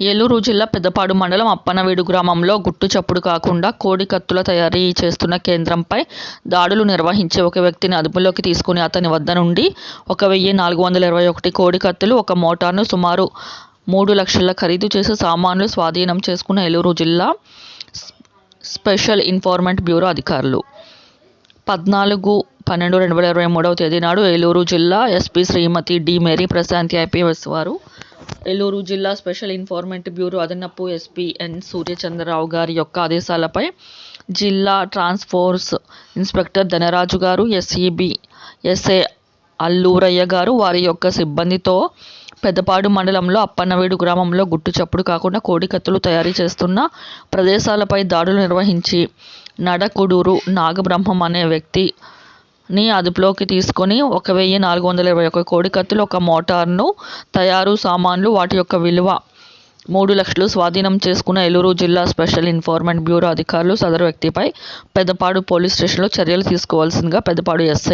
ఏలూరు జిల్లా పెద్దపాడు మండలం అప్పన్నవీడు గ్రామంలో గుట్టు చప్పుడు కాకుండా కోడి కత్తుల తయారీ చేస్తున్న కేంద్రంపై దాడులు నిర్వహించి ఒక వ్యక్తిని అదుపులోకి తీసుకుని అతని వద్ద నుండి ఒక వెయ్యి నాలుగు వందల ఇరవై ఒకటి కోడి కత్తులు, ఒక మోటార్ను, సుమారు మూడు లక్షల ఖరీదు చేసి సామాన్లు స్వాధీనం చేసుకున్న ఏలూరు జిల్లా స్పెషల్ ఇన్ఫార్మెంట్ బ్యూరో అధికారులు. పద్నాలుగు పన్నెండు రెండు వేల ఇరవై మూడవ తేదీ నాడు ఏలూరు జిల్లా SP Shrimati D. Mary Prashanthi IPS వారు ఏలూరు జిల్లా స్పెషల్ ఇన్ఫార్మెంట్ బ్యూరో అదనపు ఎస్పీ ఎన్. సూర్యచంద్రరావు గారి యొక్క ఆదేశాలపై జిల్లా ట్రాన్స్ఫోర్స్ ఇన్స్పెక్టర్ ధనరాజు గారు, ఎస్ఈబి ఎస్ఏ అల్లూరయ్య గారు వారి యొక్క సిబ్బందితో పెద్దపాడు మండలంలో అప్పన్నవేడు గ్రామంలో గుట్టు చప్పుడు కాకుండా కోడికత్తులు తయారీ చేస్తున్న ప్రదేశాలపై దాడులు నిర్వహించి నడకుడూరు నాగబ్రహ్మం అనే వ్యక్తి ని అదుపులోకి తీసుకొని ఒక వెయ్యి నాలుగు వందల ఇరవై ఒక కోడి కత్తులు, ఒక మోటార్ను, తయారు సామాన్లు వాటి యొక్క విలువ మూడు లక్షలు స్వాధీనం చేసుకున్న ఏలూరు జిల్లా స్పెషల్ ఇన్ఫార్మెంట్ బ్యూరో అధికారులు సదరు వ్యక్తిపై పెద్దపాడు పోలీస్ స్టేషన్లో చర్యలు తీసుకోవాల్సిందిగా పెద్దపాడు ఎస్ఐ